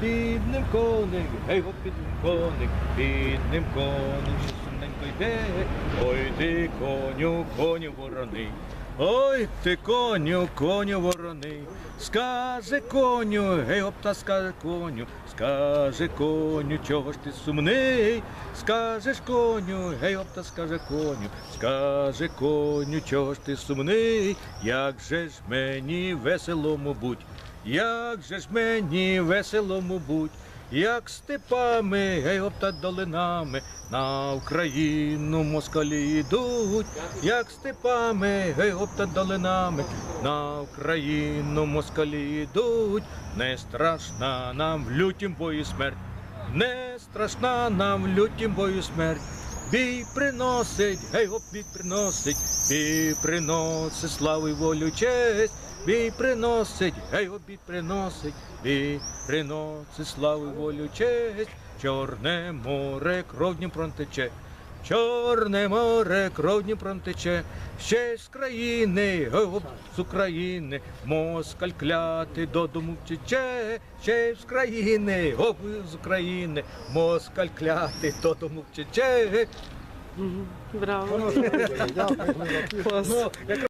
під ним коник, гей гоп під ним коник, під ним коник, що сумненько йде. Ой ти коню, коню вороний. Ой ти коню, коню вороний. Скаже коню, гей гоп та скаже коню, скаже коню, чого ж ти сумний? Скажеш коню, гей гоп та скаже коню, скаже коню, чого ж ти сумний? Як же ж мені веселому будь, як же ж мені веселому будь, як степами, гей гоп та долинами, на Україну москалі йдуть, як степами, гей гоп та долинами, на Україну москалі йдуть, не страшна нам в лютім бою смерть, не страшна нам в лютім бою смерть. Бій приносить, гей гоп, бій приносить, бій приносить славу й волю честь, бій приносить, гей гоп, бій приносить, бій приносить славу й волю честь, чорне море кров Дніпром тече, чорне море кров Дніпром тече, ще з країни, гей з України, москаль клятий додому втече, ще з країни, гоп, з України, москаль клятий додому втече. Браво. Ну,